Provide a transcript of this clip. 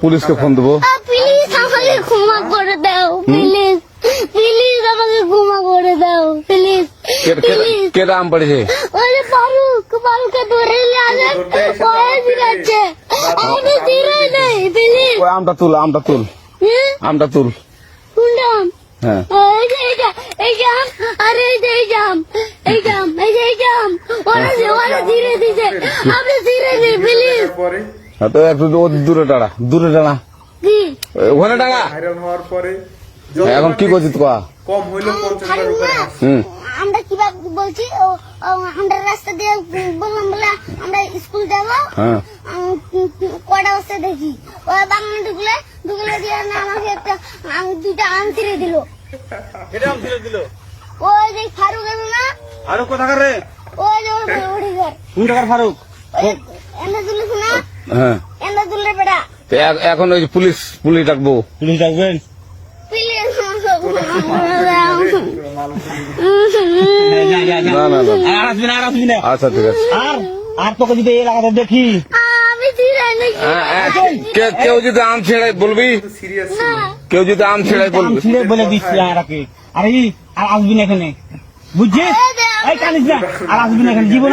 পুলিশকে ফোন দেবো। প্লিজ আমাকে ক্ষমা করে দাও প্লিজ প্লিজ আমাকে ক্ষমা করে দাও প্লিজ কে- কে- প্লিজ পড়েছে? ওই ফারুক ফারুককে ধরে নিয়ে আসেন ধরতে দিচ্ছে নেই প্লিজ ওই আমটা তুল আমটা তুল। আমটা তুল। শুনলাম হ্যাঁ। এই যে এই যে এই জাম আরে এই এই জাম এই জাম এই যে এই জাম ওরা ওরা ধীরে দিছে আপনি ধীরে দিন প্লিজ পরে হ্যাঁ, তো একটু দূরে টাড়া দূরে ওখানে হওয়ার পরে এখন কি করছিস তোয়া কম হইল পঞ্চাশ হাজার উপরে হুম। আমরা কীভাবে বলছি আমরা রাস্তা দিয়ে বললাম বলে আমরা স্কুল যাব। হ্যাঁ। কটা বসে দেখি। ওই বাংলা ঢুকলে ঢুকলে দিয়ে আমাকে একটা আম- দুইটা আম ছিঁড়ে দিল। এটা আম ওই যে ফারুক আছে না? আরও কোথাকার রে? ওই যে ওই ওড়ি কোন টাকার ফারুক ওই এন্দা তুলিস না হ্যাঁ। এখন ওই পুলিশ পুলিশ ডাকবো। পুলিশ ডাকবেন? আচ্ছা ঠিক আছে। আর আর তোকে যদি এই এলাকাতে দেখি? ছিঁড়ে কেউ যদি আম ছেড়াই বলবি? কেউ যদি আম ছেড়াই আম বলবি। ছিঁড়ে বলে দিচ্ছি আর আর আসবি না এখানে। বুঝছিস? এই কানিস না আর আসবি না এখানে। জীবন